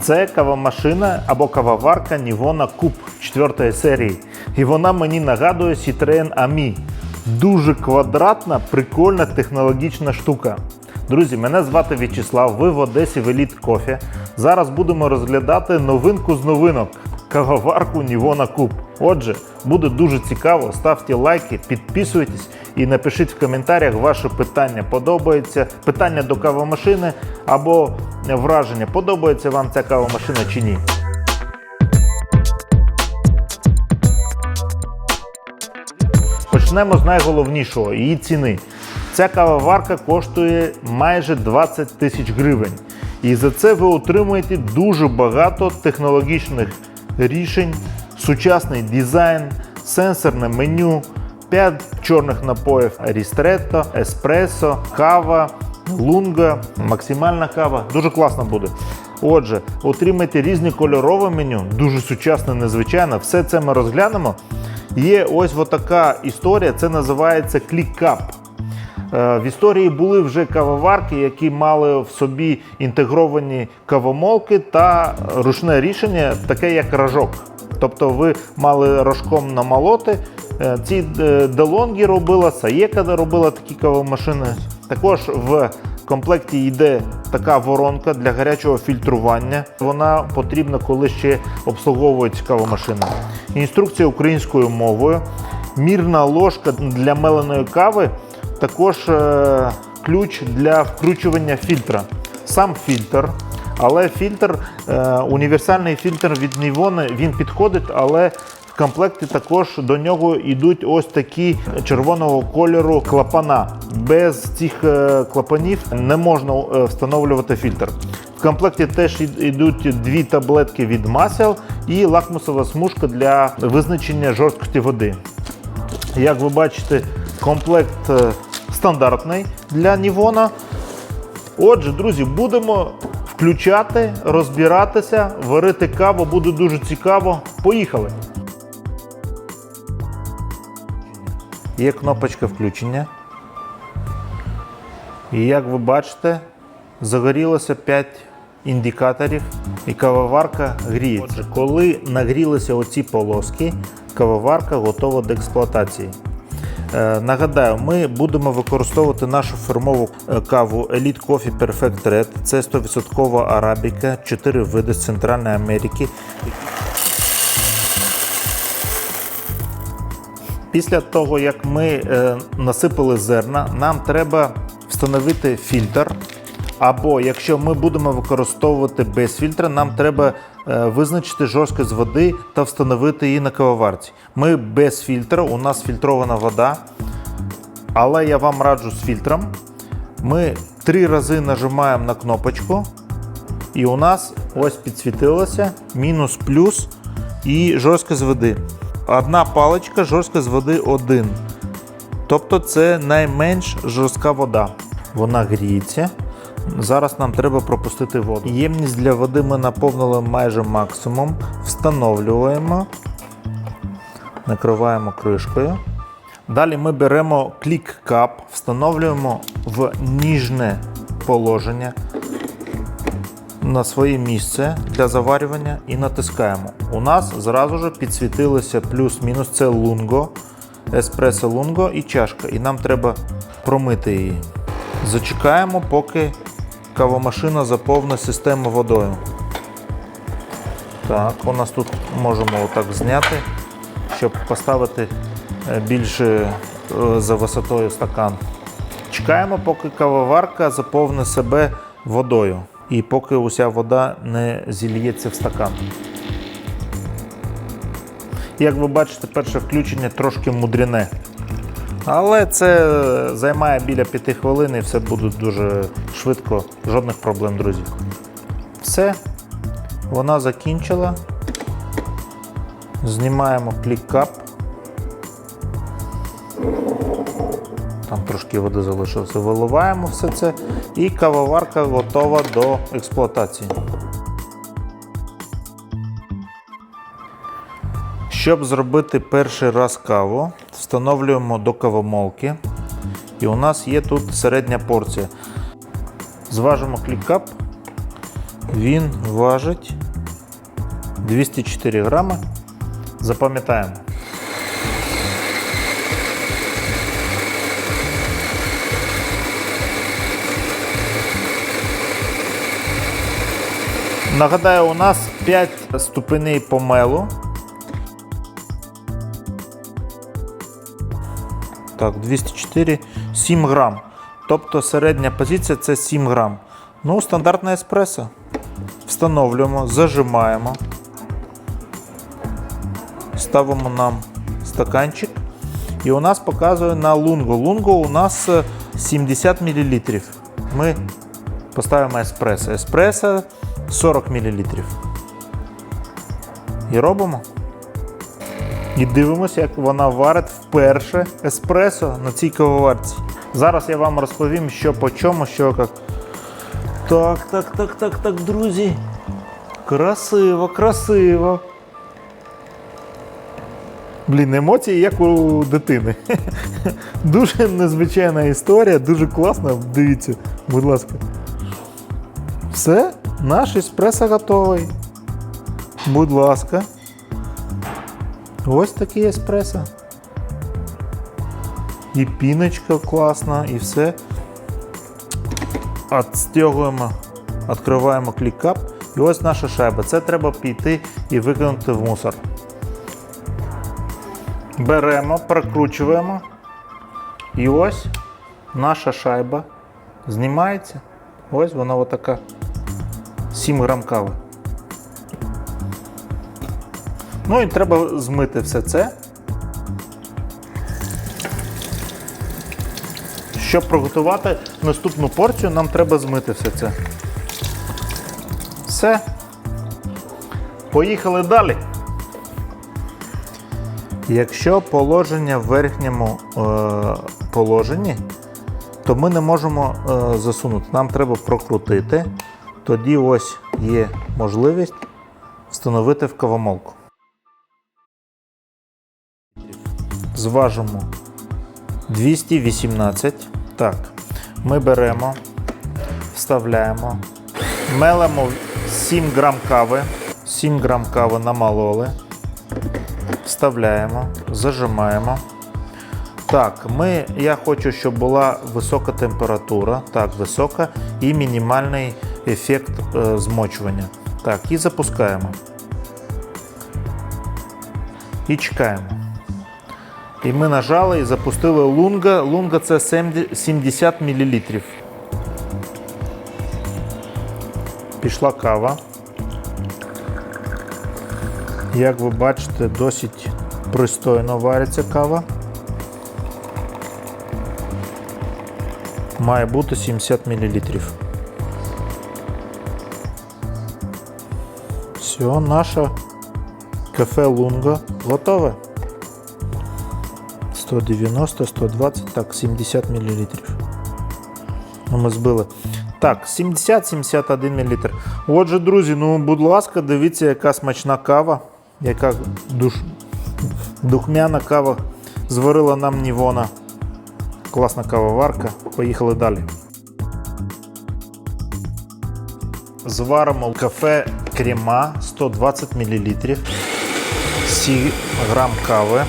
Це кавомашина або кавоварка Nivona Куб 4 серії. І вона мені нагадує Citroen Ami. Дуже квадратна, прикольна технологічна штука. Друзі, мене звати В'ячеслав, ви в Одесі в Elite Coffee. Зараз будемо розглядати новинку з новинок кавоварку Nivona Coupe. Отже, буде дуже цікаво. Ставте лайки, підписуйтесь і напишіть в коментарях ваше питання. Подобається питання до кавомашини або враження, подобається вам ця кавомашина чи ні. Почнемо з найголовнішого її ціни. Ця кавоварка коштує майже 20 тисяч гривень. І за це ви отримуєте дуже багато технологічних рішень, сучасний дизайн, сенсорне меню, 5 чорних напоїв рістретто, еспресо, кава, лунга, максимальна кава. Дуже класно буде. Отже, отримайте різні кольорове меню, дуже сучасне, незвичайне. Все це ми розглянемо. Є ось така історія, це називається клікап. Е, В історії були вже кавоварки, які мали в собі інтегровані кавомолки та ручне рішення, таке як рожок. Тобто ви мали рожком намолоти. Е, Ці е, Делонгі робила, Саєка робила такі кавомашини. Також в комплекті йде така воронка для гарячого фільтрування. Вона потрібна, коли ще обслуговують кавомашини. Інструкція українською мовою, мірна ложка для меленої кави, також е, ключ для вкручування фільтра. Сам фільтр. Але фільтр, е, універсальний фільтр від Nivon, він підходить, але в комплекті також до нього йдуть ось такі червоного кольору клапана. Без цих е, клапанів не можна встановлювати фільтр. В комплекті теж йдуть дві таблетки від масел і лакмусова смужка для визначення жорсткості води. Як ви бачите, комплект стандартний для Нівона. Отже, друзі, будемо включати, розбиратися, варити каву, буде дуже цікаво. Поїхали! Є кнопочка включення. І як ви бачите, загорілося 5 індикаторів і кавоварка гріється. Отже, коли нагрілися оці полоски, кавоварка готова до експлуатації. Е, Нагадаю, ми будемо використовувати нашу фірмову е, каву Elite Coffee Perfect Red. Це 100% арабіка, 4 види з Центральної Америки. Після того, як ми е, насипали зерна, нам треба встановити фільтр. Або якщо ми будемо використовувати без фільтра, нам треба е, визначити жорсткість води та встановити її на кавоварці. Ми без фільтра, у нас фільтрована вода, але я вам раджу з фільтром. Ми три рази нажимаємо на кнопочку, і у нас ось підсвітилося мінус плюс і жорсткість води. Одна паличка жорсткість води 1. Тобто це найменш жорстка вода. Вона гріється. Зараз нам треба пропустити воду. Ємність для води ми наповнили майже максимум. Встановлюємо, накриваємо кришкою. Далі ми беремо клік-кап, встановлюємо в ніжне положення на своє місце для заварювання і натискаємо. У нас зразу ж підсвітилося плюс-мінус це лунго, еспресо лунго і чашка. І нам треба промити її. Зачекаємо, поки кавомашина заповнить систему водою. Так, у нас тут можемо отак зняти, щоб поставити е, більше е, за висотою стакан. Чекаємо, поки кавоварка заповнить себе водою. І поки уся вода не зільється в стакан. Як ви бачите, перше включення трошки мудряне. Але це займає біля 5 хвилин і все буде дуже швидко, жодних проблем, друзі. Все, вона закінчила. Знімаємо клік-кап. Там трошки води залишилося. Виливаємо все це і кавоварка готова до експлуатації. Щоб зробити перший раз каву, встановлюємо до кавомолки. І у нас є тут середня порція. Зважимо клікап, Він важить 204 грами. Запам'ятаємо. Нагадаю, у нас 5 ступеней помелу. Так, 204, 7 грам. Тобто середня позиція це 7 грам. Ну, стандартне еспресо. Встановлюємо, зажимаємо. Ставимо нам стаканчик. І у нас показує на лунго. Лунго у нас е, 70 мл. Ми поставимо еспресо. Еспресо 40 мл. І робимо. І дивимося, як вона варить вперше еспресо на цій кавоварці. Зараз я вам розповім, що по чому, що як. Так, так, так, так, так, друзі. Красиво, красиво. Блін, емоції як у дитини. Дуже незвичайна історія, дуже класна. Дивіться, будь ласка. Все, наш еспресо готовий. Будь ласка. Ось такий еспресо. І піночка класна, і все. Отстягуємо, відкриваємо клікап. І ось наша шайба. Це треба піти і викинути в мусор. Беремо, прокручуємо. І ось наша шайба знімається. Ось вона отака. 7 грам кави. Ну і треба змити все це. Щоб приготувати наступну порцію, нам треба змити все це. Все. Поїхали далі. Якщо положення в верхньому е, положенні, то ми не можемо е, засунути. Нам треба прокрутити. Тоді ось є можливість встановити в кавомолку. Зважимо 218. Так, ми беремо, вставляємо, мелимо 7 грам кави, 7 грам кави намалоли, вставляємо, зажимаємо. Так, ми, я хочу, щоб була висока температура, так, висока і мінімальний ефект е, змочування. Так, і запускаємо. І чекаємо. І ми нажали і запустили лунга. Лунга це 70 мл. Пішла кава. Як ви бачите, досить пристойно вариться кава. Має бути 70 мл. Все, наша кафе Лунга готове. 190, 120, так, 70 мл. Ми збили. Так, 70-71 мл. Отже, друзі, ну, будь ласка, дивіться, яка смачна кава, яка душ... духмяна кава зварила нам Нівона. Класна кавоварка. Поїхали далі. Зваримо кафе крема 120 мл. 7 грам кави.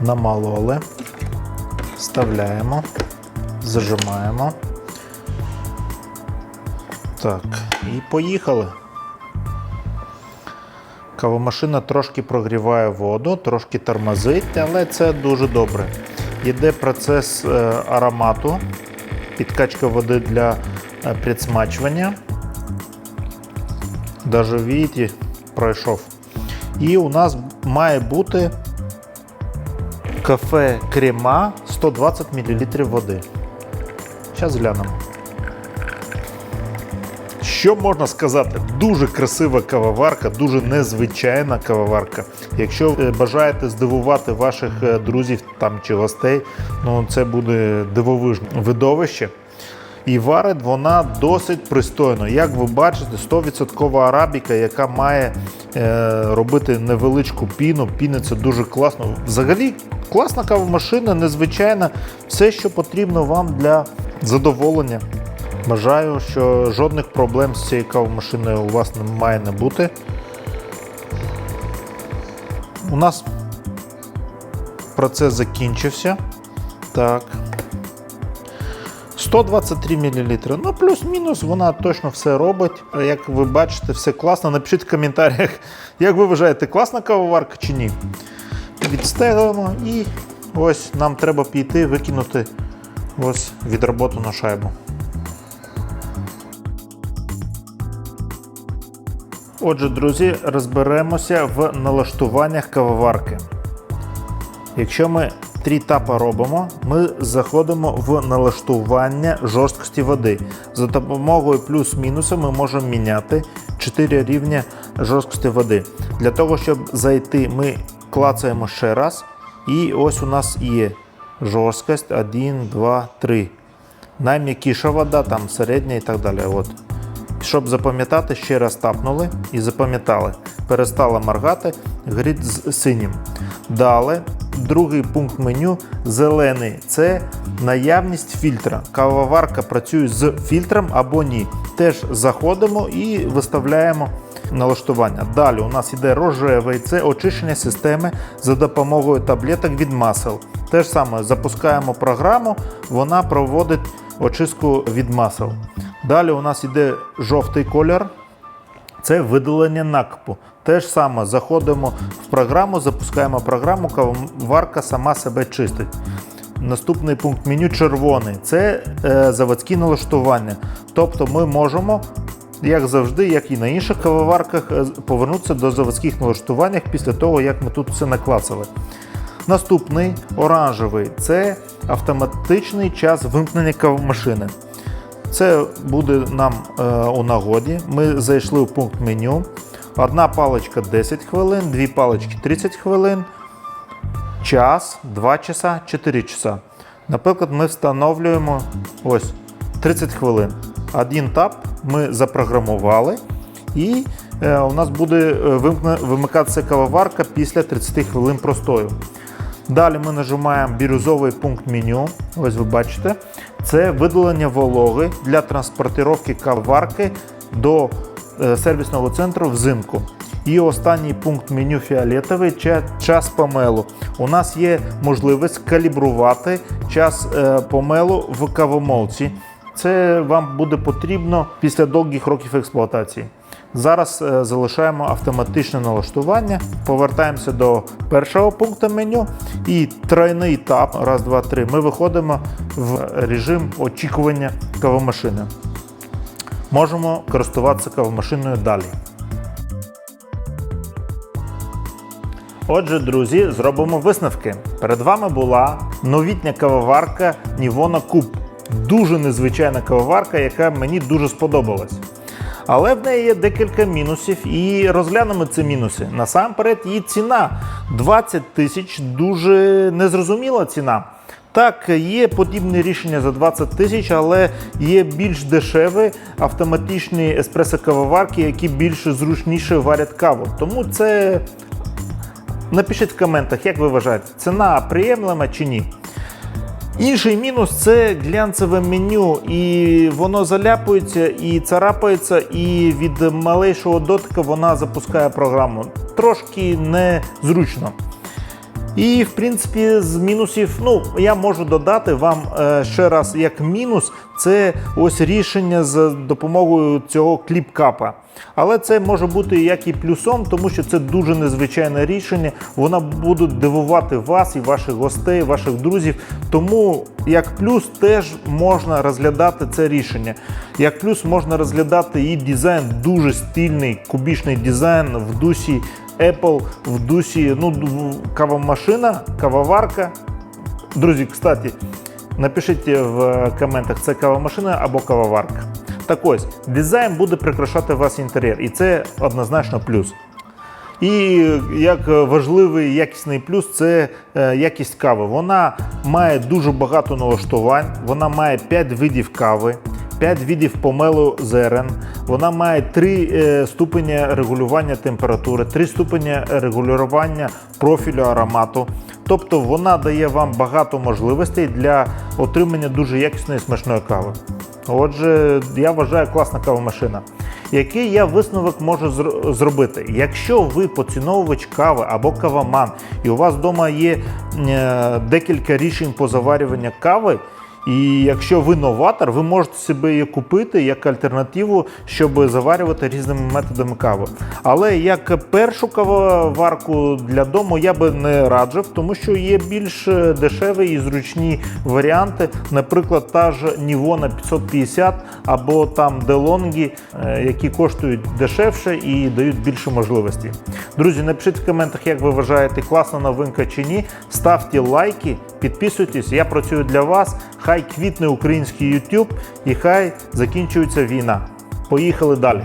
Намалоли, вставляємо, зажимаємо. Так, і поїхали. Кавомашина трошки прогріває воду, трошки тормозить, але це дуже добре. Йде процес е, аромату, підкачка води для е, підсмачування. Даже видите, пройшов. І у нас має бути кафе крема 120 мл води. Зараз глянемо. Що можна сказати? Дуже красива кавоварка, дуже незвичайна кавоварка. Якщо е, бажаєте здивувати ваших е, друзів там чи гостей, ну це буде дивовижне видовище. І варить вона досить пристойно. Як ви бачите, 100% арабіка, яка має е, робити невеличку піну. Піни це дуже класно. Взагалі, класна кавомашина, незвичайна. Все, що потрібно вам для задоволення. Бажаю, що жодних проблем з цією кавомашиною у вас не має не бути. У нас процес закінчився. Так. 123 мл. Ну, плюс-мінус, вона точно все робить. Як ви бачите, все класно. Напишіть в коментарях, як ви вважаєте, класна кавоварка чи ні. Відстелимо і ось нам треба піти, викинути ось відроботану шайбу. Отже, друзі, розберемося в налаштуваннях кавоварки. Якщо ми три етапи робимо, ми заходимо в налаштування жорсткості води. За допомогою плюс-мінуса ми можемо міняти 4 рівня жорсткості води. Для того, щоб зайти, ми клацаємо ще раз. І ось у нас є жорсткость 1, 2, 3. Найм'якіша вода, там середня і так далі. От. Щоб запам'ятати, ще раз тапнули і запам'ятали. Перестала моргати, горить з синім. Далі, другий пункт меню зелений це наявність фільтра. Кавоварка працює з фільтром або ні. Теж заходимо і виставляємо налаштування. Далі у нас йде рожевий, це очищення системи за допомогою таблеток від масел. Те ж саме запускаємо програму, вона проводить очистку від масел. Далі у нас йде жовтий колір. Це видалення накипу. Те ж саме заходимо в програму, запускаємо програму, кавоварка сама себе чистить. Наступний пункт меню червоний це е, заводські налаштування. Тобто ми можемо, як завжди, як і на інших кавоварках, е, повернутися до заводських налаштувань після того, як ми тут все наклацали. Наступний оранжевий це автоматичний час вимкнення кавомашини. Це буде нам е, у нагоді. Ми зайшли в пункт меню. Одна паличка 10 хвилин, дві палички 30 хвилин, час, 2 часа, 4 часа. Наприклад, ми встановлюємо ось 30 хвилин. Один тап ми запрограмували, і е, у нас буде е, вимикатися кавоварка після 30 хвилин простою. Далі ми нажимаємо бірюзовий пункт меню. Ось ви бачите. Це видалення вологи для транспортировки каварки до сервісного центру взимку. І останній пункт меню фіолетовий ча- час помелу. У нас є можливість калібрувати час е, помелу в кавомолці. Це вам буде потрібно після довгих років експлуатації. Зараз е, залишаємо автоматичне налаштування, повертаємося до першого пункту меню і тройний тап, раз, два, три. Ми виходимо в режим очікування кавомашини. Можемо користуватися кавомашиною далі. Отже, друзі, зробимо висновки. Перед вами була новітня кавоварка Nivona Cube. Дуже незвичайна кавоварка, яка мені дуже сподобалась. Але в неї є декілька мінусів, і розглянемо ці мінуси. Насамперед, її ціна 20 тисяч дуже незрозуміла ціна. Так, є подібні рішення за 20 тисяч, але є більш дешеві автоматичні еспресо-кавоварки, які більш зручніше варять каву. Тому це Напишіть в коментах, як ви вважаєте, ціна приємлива чи ні. Інший мінус це глянцеве меню, і воно заляпується і царапається, і від малейшого дотика вона запускає програму. Трошки незручно. І, в принципі, з мінусів, ну, я можу додати вам е, ще раз як мінус, це ось рішення з допомогою цього кліпкапа. Але це може бути як і плюсом, тому що це дуже незвичайне рішення. Воно буде дивувати вас і ваших гостей, ваших друзів. Тому як плюс теж можна розглядати це рішення. Як плюс можна розглядати і дизайн дуже стильний, кубічний дизайн в дусі Apple, в дусі ну, кавомашина, кавоварка. Друзі, кстати, напишіть в коментах, це кавомашина або кавоварка. Так ось, дизайн буде прикрашати вас інтер'єр, і це однозначно плюс. І як важливий якісний плюс це е, якість кави. Вона має дуже багато налаштувань, вона має 5 видів кави. 5 видів помелу ЗРН. Вона має 3 е, ступені регулювання температури, 3 ступені регулювання профілю аромату. Тобто вона дає вам багато можливостей для отримання дуже якісної смачної кави. Отже, я вважаю класна кавомашина. Який я висновок можу зробити? Якщо ви поціновувач кави або кавоман, і у вас вдома є е, декілька рішень по заварюванню кави, і якщо ви новатор, ви можете себе її купити як альтернативу, щоб заварювати різними методами кави. Але як першу кавоварку для дому я би не раджив, тому що є більш дешеві і зручні варіанти. Наприклад, та ж Nivona 550 або там е, які коштують дешевше і дають більше можливостей. Друзі, напишіть в коментах, як ви вважаєте, класна новинка чи ні. Ставте лайки, підписуйтесь. Я працюю для вас. Хай квітне український YouTube і хай закінчується війна. Поїхали далі.